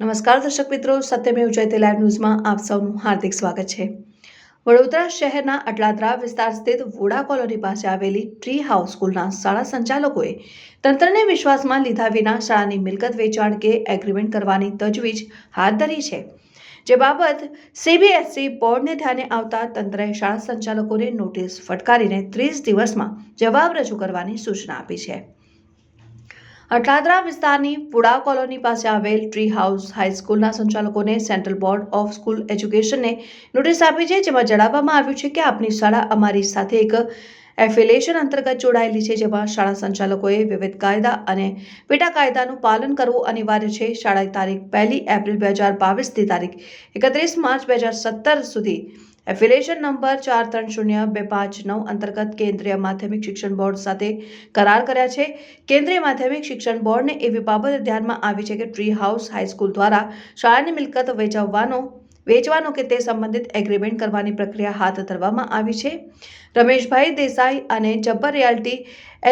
નમસ્કાર દર્શક મિત્રો, સત્યમેવ જયતે લાઈવ ન્યૂઝમાં આપ સૌનું હાર્દિક સ્વાગત છે. વડોદરા શહેરના અટલાદરા વિસ્તાર સ્થિત વોડા કોલોની પાસે આવેલી ટ્રી હાઉસ સ્કૂલના શાળા સંચાલકોએ તંત્રને વિશ્વાસમાં લીધા વિના શાળાની મિલકત વેચાણ કે એગ્રીમેન્ટ કરવાની તજવીજ હાથ ધરી છે. જે બાબત સીબીએસઈ બોર્ડને ધ્યાને આવતા તંત્રએ શાળા સંચાલકોને નોટિસ ફટકારીને ત્રીસ દિવસમાં જવાબ રજૂ કરવાની સૂચના આપી છે. અટલાદરા વિસ્તારની પુડા કોલોની પાસે આવેલ ટ્રી હાઉસ હાઈસ્કૂલના સંચાલકોને સેન્ટ્રલ બોર્ડ ઓફ સ્કૂલ એજ્યુકેશને નોટિસ આપી છે, જેમાં જણાવવામાં આવ્યું છે કે આપની શાળા અમારી સાથે એક એફિલેશન અંતર્ગત જોડાયેલી છે, જેમાં શાળા સંચાલકોએ વિવિધ કાયદા અને પેટા કાયદાનું પાલન કરવું અનિવાર્ય છે. શાળાની તારીખ પહેલી એપ્રિલ બે હજાર બાવીસથી તારીખ એકત્રીસ માર્ચ બે હજાર સત્તર સુધી એફિલેશન નંબર ચાર ત્રણ શૂન્ય બે પાંચ નવ અંતર્ગત કેન્દ્રીય માધ્યમિક શિક્ષણ બોર્ડ સાથે કરાર કર્યા છે. કેન્દ્રીય માધ્યમિક શિક્ષણ બોર્ડને એવી બાબત ધ્યાનમાં આવી છે કે ટ્રી હાઉસ હાઈસ્કૂલ દ્વારા શાળાની મિલકત વેચવવાનો, વેચવાનો કે તે સંબંધિત એગ્રીમેન્ટ કરવાની પ્રક્રિયા હાથ ધરવામાં આવી છે. રમેશભાઈ દેસાઈ અને જબ્બર રિયાલ્ટી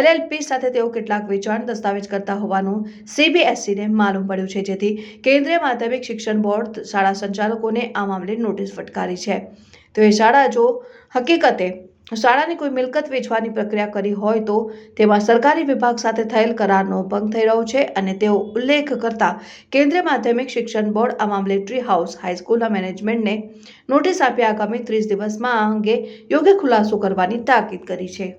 એલએલપી સાથે તેઓ કેટલાક વેચાણ દસ્તાવેજ કરતા હોવાનું સીબીએસસીને માલુમ પડ્યું છે. જેથી કેન્દ્રીય માધ્યમિક શિક્ષણ બોર્ડ શાળા સંચાલકોને આ મામલે નોટિસ ફટકારી છે. તો એ શાળા જો હકીકતે શાળાની કોઈ મિલકત વેચવાની પ્રક્રિયા કરી હોય તો તેમાં સરકારી વિભાગ સાથે થયેલ કરારનો ભંગ થઈ રહ્યો છે અને તેઓ ઉલ્લેખ કરતા કેન્દ્રીય માધ્યમિક શિક્ષણ બોર્ડ આ મામલે ટ્રી હાઉસ હાઈસ્કૂલના મેનેજમેન્ટને નોટિસ આપી આગામી ત્રીસ દિવસમાં આ અંગે યોગ્ય ખુલાસો કરવાની તાકીદ કરી છે.